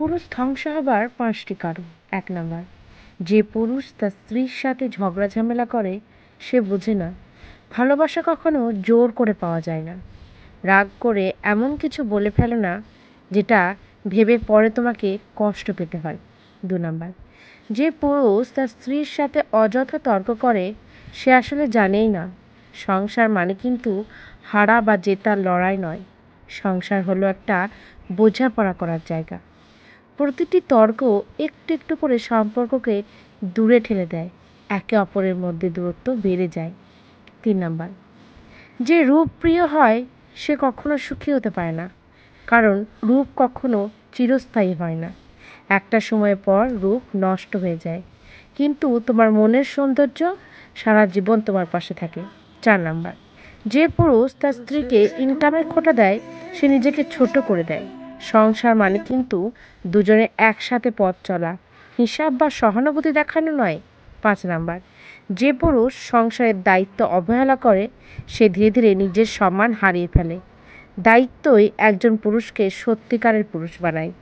পুরুষ ধ্বংস হবার পাঁচটি কারণ। এক নম্বর, যে পুরুষ তার স্ত্রীর সাথে ঝগড়া ঝামেলা করে, সে বোঝে না। ভালোবাসা কখনো জোর করে পাওয়া যায় না। রাগ করে এমন কিছু বলে ফেলো না, যেটা ভেবে পরে তোমাকে কষ্ট পেতে হয়। দু নম্বর, যে পুরুষ তার স্ত্রীর সাথে অযথা তর্ক করে, সে আসলে জানেই না। সংসার মানে কিন্তু হারা বা জেতার লড়াই নয়। সংসার হলো একটা বোঝাপড়া করার জায়গা। প্রতিটি তর্ক একটু একটু করে সম্পর্ককে দূরে ঠেলে দেয়। একে অপরের মধ্যে দূরত্ব বেড়ে যায়। তিন নাম্বার, যে রূপ প্রিয় হয়, সে কখনো সুখী হতে পারে না। কারণ রূপ কখনো চিরস্থায়ী হয় না। একটা সময় পর রূপ নষ্ট হয়ে যায়। কিন্তু তোমার মনের সৌন্দর্য সারা জীবন তোমার পাশে থাকে। চার নাম্বার, যে পুরুষ তার স্ত্রীকে ইনকামের খোটা দেয়, সে নিজেকে ছোট করে দেয়। সংসার মানে কিন্তু দুজনে একসাথে পথ চলা। হিসাব বা সহানুভূতি দেখানো নয়, পাঁচ নাম্বার। যে পুরুষ সংসারের দায়িত্ব অবহেলা করে, সে ধীরে ধীরে নিজের সম্মান হারিয়ে ফেলে। দায়িত্বই একজন পুরুষকে সত্যিকারের পুরুষ বানায়।